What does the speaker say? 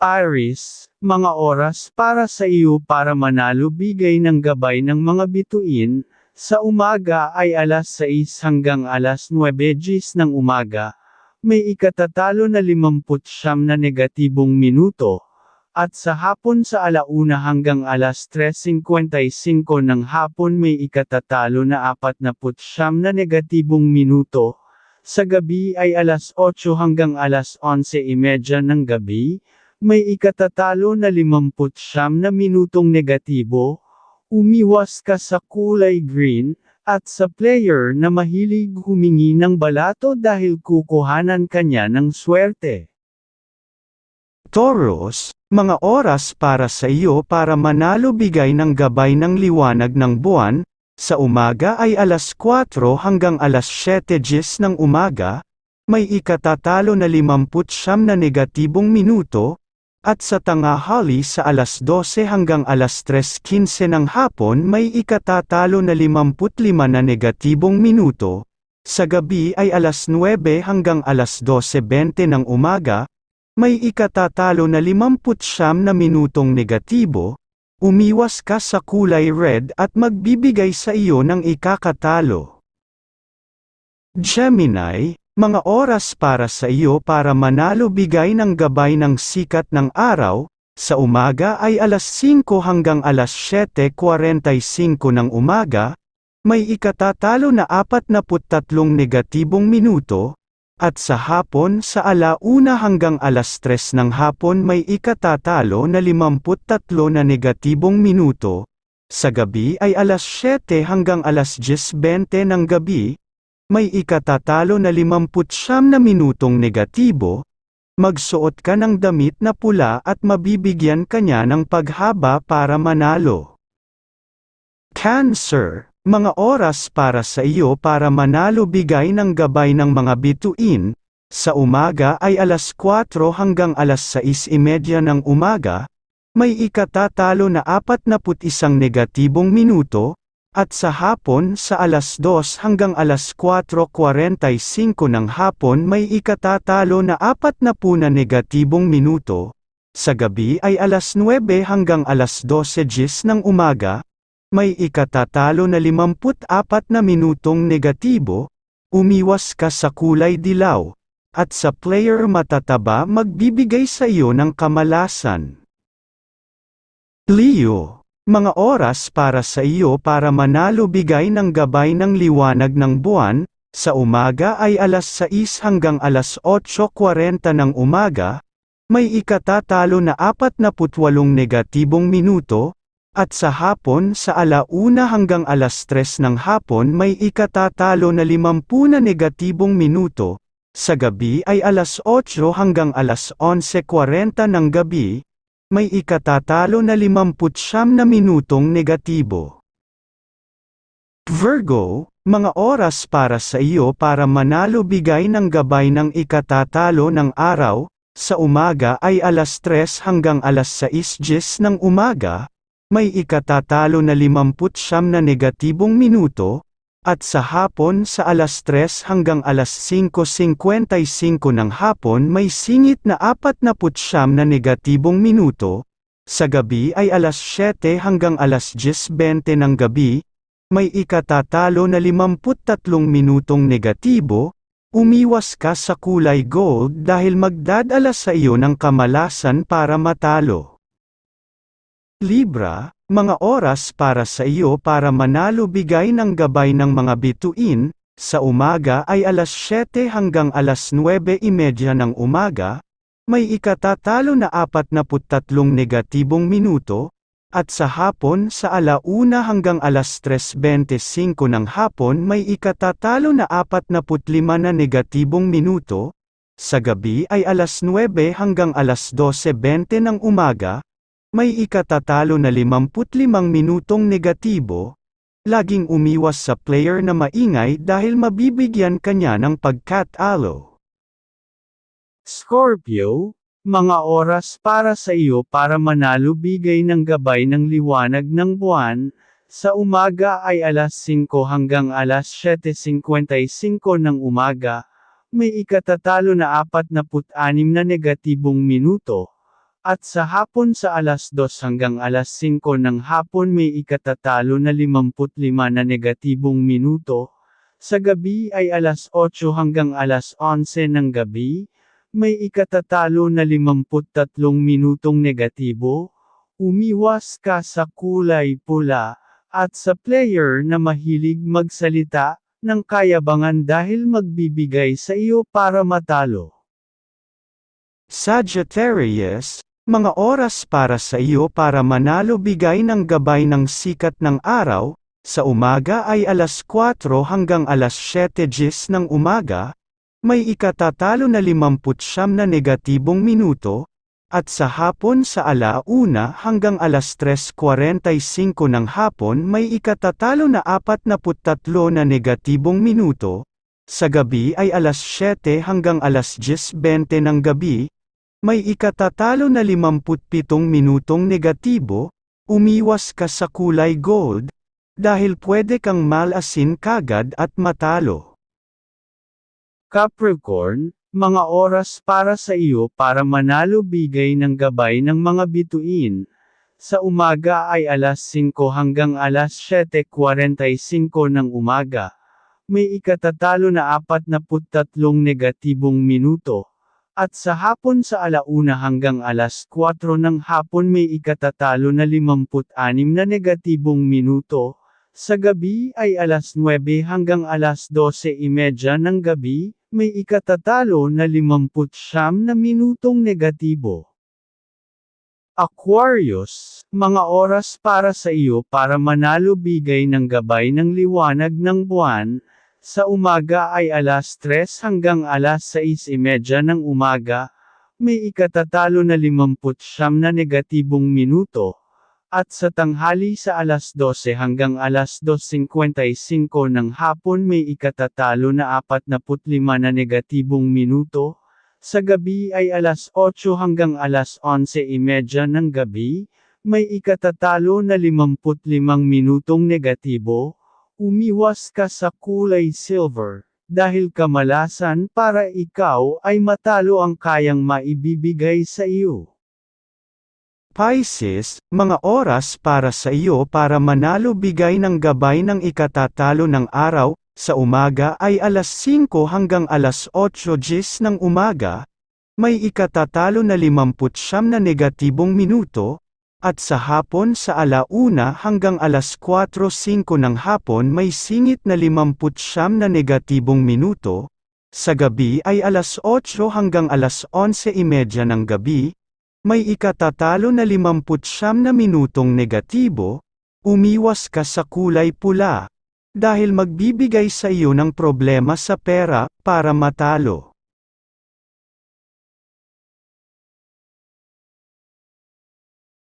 Aris, mga oras para sa iyo para manalo bigay ng gabay ng mga bituin, sa umaga ay alas 6 hanggang alas 9 gis ng umaga. May ikatatalo na 59 na negatibong minuto. At sa hapon sa alauna hanggang alas 3.55 ng hapon may ikatatalo na 49 na negatibong minuto. Sa gabi ay alas 8 hanggang alas 11.30 ng gabi, may ikatatalo na 59 na minutong negatibo, umiwas ka sa kulay green, at sa player na mahilig humingi ng balato dahil kukuhanan kanya ng swerte. Taurus, mga oras para sa iyo para manalo bigay ng gabay ng liwanag ng buwan, sa umaga ay alas 4 hanggang alas 7 gis ng umaga, may ikatatalo na 59 na negatibong minuto, at sa tangahali sa alas 12 hanggang alas 3.15 ng hapon may ikatatalo na 55 na negatibong minuto, sa gabi ay alas 9 hanggang alas 12.20 ng umaga, may ikatatalo na 59 na minutong negatibo, umiwas ka sa kulay red at magbibigay sa iyo ng ikakatalo. Gemini, mga oras para sa iyo para manalo bigay ng gabay ng sikat ng araw, sa umaga ay alas 5 hanggang alas 7.45 ng umaga, may ikatatalo na 43 negatibong minuto, at sa hapon sa alauna hanggang alas 3 ng hapon may ikatatalo na 53 na negatibong minuto, sa gabi ay alas 7 hanggang alas 10.20 ng gabi, may ikatatalo na 59 na minutong negatibo, magsuot ka ng damit na pula at mabibigyan kanya ng paghaba para manalo. Cancer, mga oras para sa iyo para manalo bigay ng gabay ng mga bituin, sa umaga ay alas 4 hanggang alas 6.30 ng umaga, may ikatatalo na 41 negatibong minuto, at sa hapon sa alas 2 hanggang alas 4.45 ng hapon may ikatatalo na 40 na negatibong minuto. Sa gabi ay alas 9 hanggang alas 12 gis ng umaga, may ikatatalo na 54 na minutong negatibo, umiwas ka sa kulay dilaw, at sa player matataba magbibigay sa iyo ng kamalasan. Leo mga oras para sa iyo para manalo bigay ng gabay ng liwanag ng buwan, sa umaga ay alas 6 hanggang alas 8.40 ng umaga, may ikatatalo na 48 negatibong minuto, at sa hapon sa alauna hanggang alas 3 ng hapon may ikatatalo na 50 na negatibong minuto, sa gabi ay alas 8 hanggang alas 11.40 ng gabi, may ikatatalo na 59 na minutong negatibo. Virgo, mga oras para sa iyo para manalo bigay ng gabay ng ikatatalo ng araw, sa umaga ay alas 3 hanggang alas 6 gis ng umaga, may ikatatalo na 59 na negatibong minuto, at sa hapon sa alas 3 hanggang alas 5.55 ng hapon may singit na 49 na negatibong minuto, sa gabi ay alas 7 hanggang alas 10.20 ng gabi, may ikatatalo na 53 minutong negatibo, umiwas ka sa kulay gold dahil magdadala sa iyo ng kamalasan para matalo. Libra, mga oras para sa iyo para manalo bigay ng gabay ng mga bituin, sa umaga ay alas 7 hanggang alas 9.30 ng umaga, may ikatatalo na 43 negatibong minuto, at sa hapon sa alauna hanggang alas 3.25 ng hapon may ikatatalo na 45 na negatibong minuto, sa gabi ay alas 9 hanggang alas 12.20 ng umaga, may ikatatalo na 55 minutong negatibo, laging umiwas sa player na maingay dahil mabibigyan kanya ng pagkatalo. Scorpio, mga oras para sa iyo para manalo bigay ng gabay ng liwanag ng buwan, sa umaga ay alas 5 hanggang alas 7.55 ng umaga, may ikatatalo na 46 na negatibong minuto, At sa hapon sa alas 2 hanggang alas 5 ng hapon may ikatatalo na 55 na negatibong minuto. Sa gabi ay alas 8 hanggang alas 11 ng gabi, may ikatatalo na 53 minutong negatibo. Umiwas ka sa kulay pula, at sa player na mahilig magsalita, ng kayabangan dahil magbibigay sa iyo para matalo. Sagittarius, mga oras para sa iyo para manalo bigay ng gabay ng sikat ng araw, sa umaga ay alas 4 hanggang alas 7 gis ng umaga, may ikatatalo na 59 na negatibong minuto, at sa hapon sa alauna hanggang alas 3.45 ng hapon may ikatatalo na 43 na negatibong minuto, sa gabi ay alas 7 hanggang alas 10.20 ng gabi, may ikatatalo na 57 minutong negatibo, umiwas ka sa kulay gold, dahil pwede kang malasin kagad at matalo. Capricorn, mga oras para sa iyo para manalo bigay ng gabay ng mga bituin. Sa umaga ay alas 5 hanggang alas 7.45 ng umaga. May ikatatalo na 43 negatibong minuto. At sa hapon sa alauna hanggang alas 4 ng hapon may ikatatalo na 56 na negatibong minuto. Sa gabi ay alas 9 hanggang alas 12.30 ng gabi, may ikatatalo na 59 na minutong negatibo. Aquarius, mga oras para sa iyo para manalo bigay ng gabay ng liwanag ng buwan, sa umaga ay alas 3 hanggang alas 6.30 ng umaga, may ikatatalo na 59 na negatibong minuto, at sa tanghali sa alas 12 hanggang alas 2.55 ng hapon may ikatatalo na 45 na negatibong minuto, sa gabi ay alas 8 hanggang alas 11.30 ng gabi, may ikatatalo na 55 minutong negatibo, umiwas ka sa kulay silver, dahil kamalasan para ikaw ay matalo ang kayang maibibigay sa iyo. Pisces, mga oras para sa iyo para manalo bigay ng gabay ng ikatatalo ng araw, sa umaga ay alas 5 hanggang alas 8 gis ng umaga, may ikatatalo na 59 na negatibong minuto, at sa hapon sa alauna hanggang alas 4.05 ng hapon may singit na 59 na negatibong minuto, sa gabi ay alas 8 hanggang alas 11.30 ng gabi, may ikatatalo na 59 na minutong negatibo, umiwas ka sa kulay pula, dahil magbibigay sa iyo ng problema sa pera, para matalo.